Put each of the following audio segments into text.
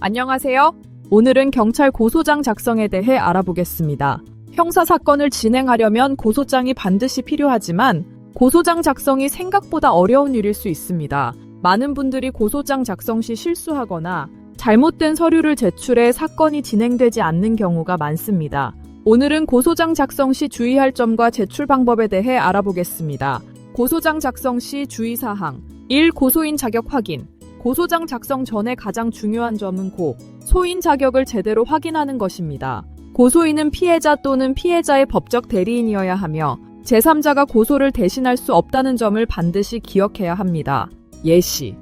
안녕하세요. 오늘은 경찰 고소장 작성에 대해 알아보겠습니다. 형사 사건을 진행하려면 고소장이 반드시 필요하지만 고소장 작성이 생각보다 어려운 일일 수 있습니다. 많은 분들이 고소장 작성 시 실수하거나 잘못된 서류를 제출해 사건이 진행되지 않는 경우가 많습니다. 오늘은 고소장 작성 시 주의할 점과 제출 방법에 대해 알아보겠습니다. 고소장 작성 시 주의사항 1. 고소인 자격 확인 고소장 작성 전에 가장 중요한 점은 고, 소인 자격을 제대로 확인하는 것입니다. 고소인은 피해자 또는 피해자의 법적 대리인이어야 하며 제3자가 고소를 대신할 수 없다는 점을 반드시 기억해야 합니다. 예시.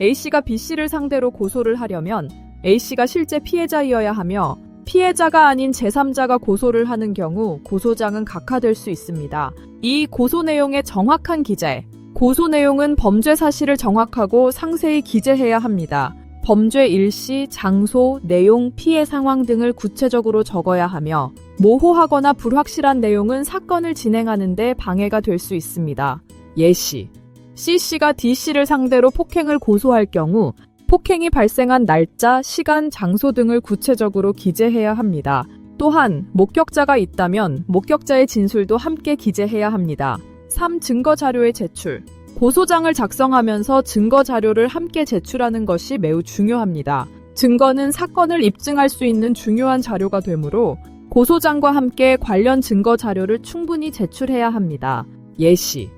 A씨가 B씨를 상대로 고소를 하려면 A씨가 실제 피해자이어야 하며 피해자가 아닌 제3자가 고소를 하는 경우 고소장은 각하될 수 있습니다. 이 고소 내용의 정확한 기재, 고소 내용은 범죄 사실을 정확하고 상세히 기재해야 합니다. 범죄 일시, 장소, 내용, 피해 상황 등을 구체적으로 적어야 하며 모호하거나 불확실한 내용은 사건을 진행하는데 방해가 될 수 있습니다. 예시. C씨가 D씨를 상대로 폭행을 고소할 경우 폭행이 발생한 날짜, 시간, 장소 등을 구체적으로 기재해야 합니다. 또한 목격자가 있다면 목격자의 진술도 함께 기재해야 합니다. 3. 증거 자료의 제출. 고소장을 작성하면서 증거 자료를 함께 제출하는 것이 매우 중요합니다. 증거는 사건을 입증할 수 있는 중요한 자료가 되므로 고소장과 함께 관련 증거 자료를 충분히 제출해야 합니다. 예시.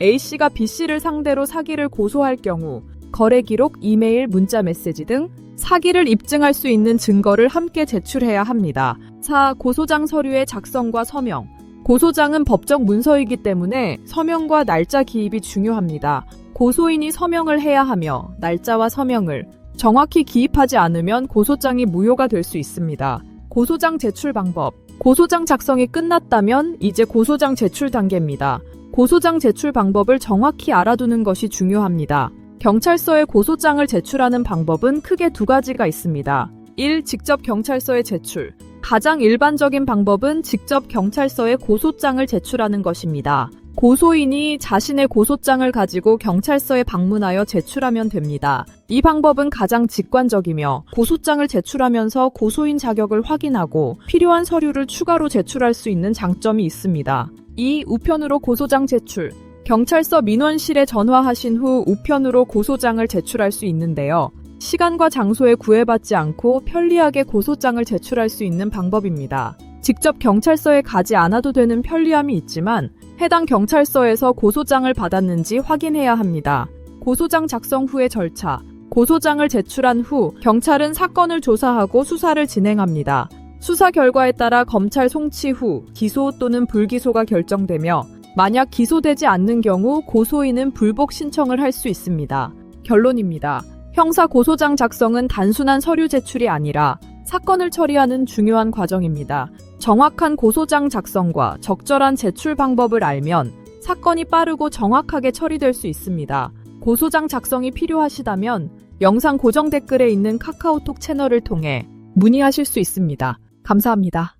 A씨가 B씨를 상대로 사기를 고소할 경우 거래 기록, 이메일, 문자 메시지 등 사기를 입증할 수 있는 증거를 함께 제출해야 합니다. 4. 고소장 서류의 작성과 서명. 고소장은 법적 문서이기 때문에 서명과 날짜 기입이 중요합니다. 고소인이 서명을 해야 하며 날짜와 서명을 정확히 기입하지 않으면 고소장이 무효가 될 수 있습니다. 고소장 제출 방법. 고소장 작성이 끝났다면 이제 고소장 제출 단계입니다. 고소장 제출 방법을 정확히 알아두는 것이 중요합니다. 경찰서에 고소장을 제출하는 방법은 크게 두 가지가 있습니다. 1. 직접 경찰서에 제출. 가장 일반적인 방법은 직접 경찰서에 고소장을 제출하는 것입니다. 고소인이 자신의 고소장을 가지고 경찰서에 방문하여 제출하면 됩니다. 이 방법은 가장 직관적이며 고소장을 제출하면서 고소인 자격을 확인하고 필요한 서류를 추가로 제출할 수 있는 장점이 있습니다. 2. 우편으로 고소장 제출. 경찰서 민원실에 전화하신 후 우편으로 고소장을 제출할 수 있는데요. 시간과 장소에 구애받지 않고 편리하게 고소장을 제출할 수 있는 방법입니다. 직접 경찰서에 가지 않아도 되는 편리함이 있지만 해당 경찰서에서 고소장을 받았는지 확인해야 합니다. 고소장 작성 후의 절차. 고소장을 제출한 후 경찰은 사건을 조사하고 수사를 진행합니다. 수사 결과에 따라 검찰 송치 후 기소 또는 불기소가 결정되며 만약 기소되지 않는 경우 고소인은 불복 신청을 할 수 있습니다. 결론입니다. 형사 고소장 작성은 단순한 서류 제출이 아니라 사건을 처리하는 중요한 과정입니다. 정확한 고소장 작성과 적절한 제출 방법을 알면 사건이 빠르고 정확하게 처리될 수 있습니다. 고소장 작성이 필요하시다면 영상 고정 댓글에 있는 카카오톡 채널을 통해 문의하실 수 있습니다. 감사합니다.